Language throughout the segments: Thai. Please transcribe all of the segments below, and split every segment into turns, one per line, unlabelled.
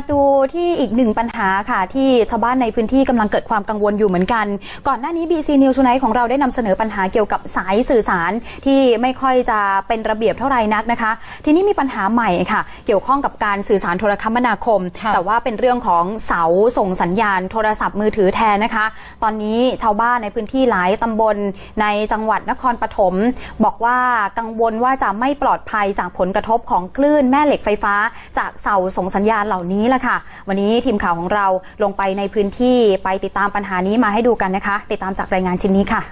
มาดูที่อีกหนึ่งปัญหาค่ะที่ชาวบ้านในพื้นที่กำลังเกิดความกังวลอยู่เหมือนกัน ก่อนหน้านี้ BC News Tonight ของเราได้นำเสนอปัญหาเกี่ยวกับสายสื่อสารที่ไม่ค่อยจะเป็นระเบียบเท่าไหร่นักนะคะ ทีนี้มีปัญหาใหม่ค่ะ เกี่ยวข้องกับการสื่อสารโทรคมนาคม
ค่ะ
แต่ว่าเป็นเรื่องของเสาส่งสัญญาณโทรศัพท์มือถือแทนนะคะ ตอนนี้ชาวบ้านในพื้นที่หลายตำบลในจังหวัดนครปฐมบอกว่ากังวลว่าจะไม่ปลอดภัยจากผลกระทบของคลื่นแม่เหล็กไฟฟ้า จากเสาส่งสัญญาณเหล่านี้แหละค่ะ วันนี้ทีมข่าวของเราลงไปในพื้นที่ไปติดตามปัญหานี้มาให้ดูกันนะคะ ติดตามจากรายงานชิ้นนี้ค่ะ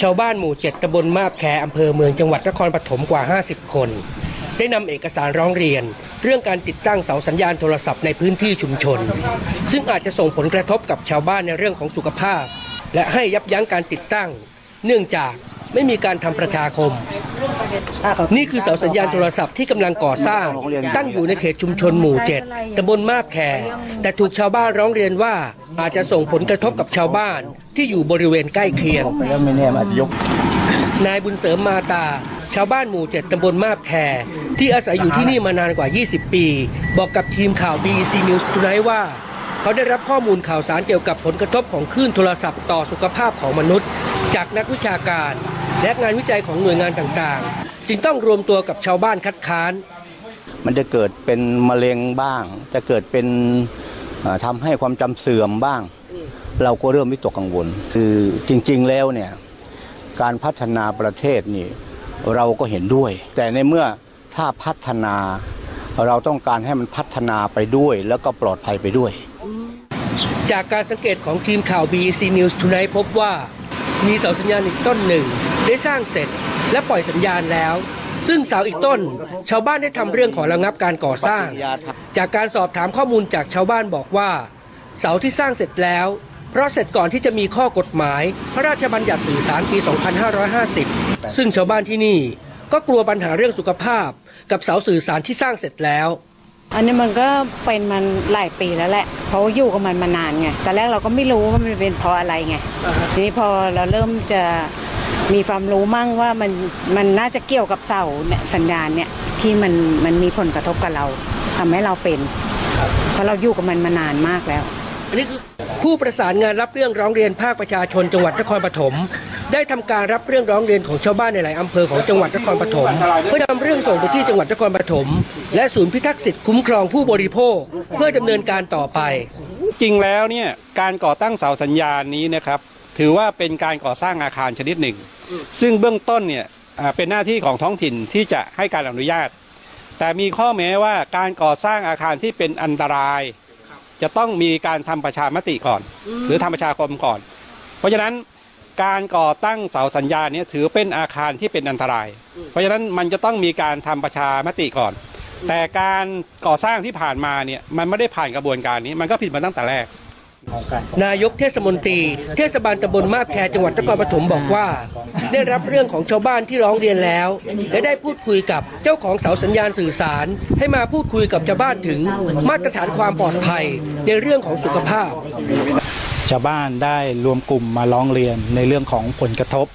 ชาวบ้านหมู่เจ็ดตำบลมาบแคอำเภอเมืองจังหวัดนครปฐมกว่า 50 คน ได้นำเอกสารร้องเรียน เรื่องการติดตั้งเสาสัญญาณโทรศัพท์ในพื้นที่ชุมชน ซึ่งอาจจะส่งผลกระทบกับชาวบ้านในเรื่องของสุขภาพ และให้ยับยั้งการติดตั้ง เนื่องจาก ไม่มีการทำประชาคม นี่คือเสาสัญญาณโทรศัพท์ที่กำลังก่อสร้าง ตั้งอยู่ในเขตชุมชนหมู่เจ็ดตำบลมาบแคแต่ถูกชาวบ้านร้องเรียนว่าอาจจะส่งผลกระทบกับชาวบ้านที่อยู่บริเวณใกล้เคียง
แล้วไม่แน่มันอาจจะยก
นายบุญเสริมมาตา ชาวบ้านหมู่เจ็ดตำบลมาบแคที่อาศัยอยู่ที่นี่มานานกว่า 20 ปี บอกกับทีมข่าว BEC News Tonight ว่าเขาได้รับข้อมูลข่าวสารเกี่ยวกับผลกระทบของคลื่นโทรศัพท์ต่อสุขภาพของมนุษย์ จากนักวิชาการ และงานวิจัยของหน่วยงานต่างๆ จึงต้องรวมตัวกับชาวบ้านคัดค้าน
มันจะเกิดเป็นมะเร็งบ้าง จะเกิดเป็นเอ่อทำให้ความจำเสื่อมบ้าง เราก็เริ่มวิตกกังวล คือจริงๆแล้วเนี่ยการพัฒนาประเทศนี่เราก็เห็นด้วย แต่ในเมื่อถ้าพัฒนาเราต้องการให้มันพัฒนาไปด้วย แล้วก็ปลอดภัยไปด้วย
จากการสังเกตของทีมข่าว BEC News Tonight พบว่า มีเสาสัญญาณอีกต้นหนึ่ง ได้สร้างเสร็จและปล่อยสัญญาณแล้ว ซึ่งเสาอีกต้น ชาวบ้านได้ทำเรื่องขอระงับการก่อสร้าง จากการสอบถามข้อมูลจากชาวบ้านบอกว่า เสาที่สร้างเสร็จแล้ว เพราะเสร็จก่อนที่จะมีข้อกฎหมาย พระราชบัญญัติสื่อสารปี 2550 ซึ่งชาวบ้านที่นี่ก็กลัวปัญหาเรื่องสุขภาพ กับเสาสื่อสารที่สร้างเสร็จแล้ว
อันนี้มันก็เป็นมันหลายปีแล้วแหละเพราะว่าอยู่กับมันมานานไงแต่แรกเราก็ไม่รู้ว่ามันเป็นเพราะอะไรไงทีนี้พอเราเริ่มจะมีความรู้มั่งว่ามันมันน่าจะเกี่ยวกับเสาเนี่ยสัญญาณเนี่ยที่มันมันมีผลกระทบกับเราทำให้เราเป็น เพราะเราอยู่กับมันมานานมากแล้ว
อันนี้คือผู้ประสานงานรับเรื่องร้องเรียนภาคประชาชนจังหวัดนครปฐม ได้ทำการรับเรื่องร้องเรียนของชาวบ้านในหลายอำเภอของจังหวัดนครปฐมเพื่อนำเรื่องส่งไปที่จังหวัดนครปฐมและศูนย์พิทักษ์สิทธิคุ้มครองผู้บริโภค เพื่อดำเนินการต่อไป
จริงแล้วเนี่ยการก่อตั้งเสาสัญญาณนี้นะครับถือว่าเป็นการก่อสร้างอาคารชนิดหนึ่ง ซึ่งเบื้องต้นเนี่ยเป็นหน้าที่ของท้องถิ่นที่จะให้การอนุญาต แต่มีข้อแม้ว่าการก่อสร้างอาคารที่เป็นอันตราย จะต้องมีการทำประชามติก่อน หรือทำประชาคมก่อน เพราะฉะนั้น การก่อตั้งเสาสัญญาณเนี่ยถือเป็นอาคารที่เป็นอันตราย เพราะฉะนั้นมันจะต้องมีการทำประชามติก่อน แต่การก่อสร้างที่ผ่านมาเนี่ยมันไม่ได้ผ่านกระบวนการนี้ มันก็ผิดมาตั้งแต่แรก
นายกเทศมนตรี เทศบาลตำบลมาบแคจังหวัดนครปฐมบอกว่า ได้รับเรื่องของชาวบ้านที่ร้องเรียนแล้ว และได้พูดคุยกับเจ้าของเสาสัญญาณสื่อสาร ให้มาพูดคุยกับชาวบ้านถึงมาตรฐานความปลอดภัยในเรื่องของสุขภาพ
ชาวบ้านได้รวมกลุ่มมาร้องเรียนในเรื่องของผลกระทบ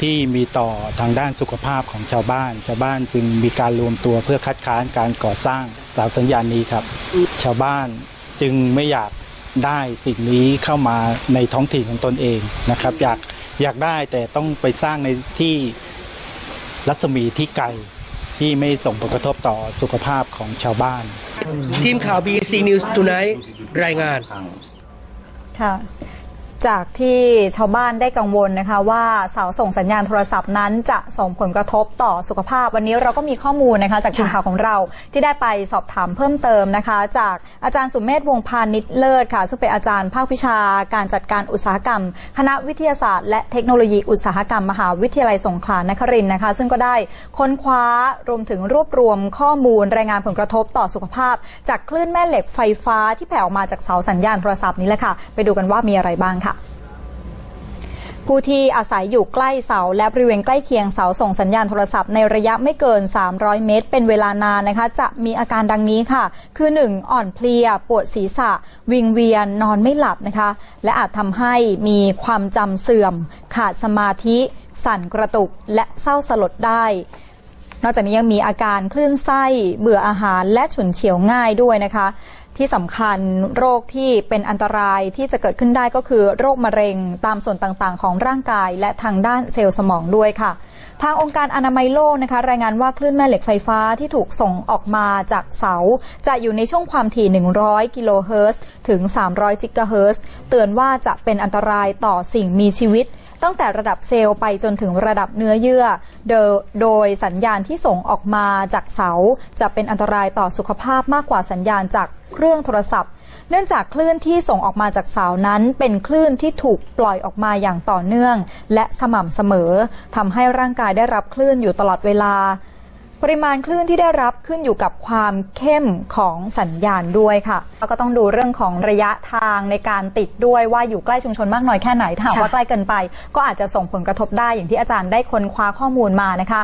ที่มีต่อทางด้านสุขภาพของชาวบ้าน ชาวบ้านจึงมีการรวมตัวเพื่อคัดค้านการก่อสร้างเสาสัญญาณนี้ครับ ชาวบ้านจึงไม่อยากได้สิ่งนี้เข้ามาในท้องถิ่นของตนเองนะครับ อยากอยากได้แต่ต้องไปสร้างในที่รัศมีที่ไกลที่ไม่ส่งผลกระทบต่อสุขภาพของชาวบ้าน
ทีมข่าว BC News Tonight รายงาน
ค่ะ จากที่ชาวบ้านได้กังวลนะคะ ว่าเสาส่งสัญญาณโทรศัพท์นั้นจะส่งผลกระทบต่อสุขภาพ วันนี้เราก็มีข้อมูลนะคะจากทีมข่าวของเราที่ได้ไปสอบถามเพิ่มเติมนะคะ จากอาจารย์สุเมธวงพานิชเลิศค่ะ ซึ่งเป็นอาจารย์ภาควิชาการจัดการอุตสาหกรรม คณะวิทยาศาสตร์ และเทคโนโลยีอุตสาหกรรมมหาวิทยาลัยสงขลานครินทร์นะคะ ซึ่งก็ได้ค้นคว้ารวมถึงรวบรวมข้อมูลรายงานผลกระทบต่อสุขภาพ จากคลื่นแม่เหล็กไฟฟ้าที่แผ่ออกมาจากเสาสัญญาณโทรศัพท์นี้แหละค่ะไปดูกันว่ามีอะไรบ้างค่ะ ผู้ที่อาศัยอยู่ใกล้เสา และบริเวณใกล้เคียงเสาส่งสัญญาณโทรศัพท์ในระยะไม่เกิน 300 เมตร เป็นเวลานานนะคะ จะมีอาการดังนี้ค่ะ คือ 1. อ่อนเพลีย ปวดศีรษะ วิงเวียน นอนไม่หลับนะคะ และอาจทำให้มีความจำเสื่อม ขาดสมาธิ สั่นกระตุก และเศร้าสลดได้นอกจากนี้ยังมีอาการคลื่นไส้ เบื่ออาหารและฉุนเฉียวง่ายด้วยนะคะ ที่สำคัญโรคที่เป็นอันตรายที่จะเกิดขึ้นได้ก็คือโรคมะเร็งตามส่วนต่างๆ ของร่างกาย และทางด้านเซลล์สมองด้วยค่ะ ทางองค์การอนามัยโลกนะคะ รายงานว่าคลื่นแม่เหล็กไฟฟ้าที่ถูกส่งออกมาจากเสา จะอยู่ในช่วงความถี่ 100 กิโลเฮิรตซ์ถึง 300 จิกะเฮิรตซ์เตือนว่าจะเป็นอันตรายต่อสิ่งมีชีวิต ตั้งแต่ระดับเซลล์ไปจนถึงระดับเนื้อเยื่อโดยโดยสัญญาณที่ส่งออกมาจากเสา จะเป็นอันตรายต่อสุขภาพมากกว่าสัญญาณจากเครื่องโทรศัพท์ เนื่องจากคลื่นที่ส่งออกมาจากเสานั้น เป็นคลื่นที่ถูกปล่อยออกมาอย่างต่อเนื่อง และสม่ำเสมอทำให้ร่างกายได้รับคลื่นอยู่ตลอดเวลา ปริมาณคลื่นที่ได้รับขึ้นอยู่กับความเข้มของสัญญาณด้วยค่ะแล้วก็ต้องดูเรื่องของระยะทางในการติดด้วยว่าอยู่ใกล้ชุมชนมากน้อยแค่ไหนถ้าหากว่าใกล้เกินไป ก็อาจจะส่งผลกระทบได้อย่างที่อาจารย์ได้ค้นคว้าข้อมูลมานะคะ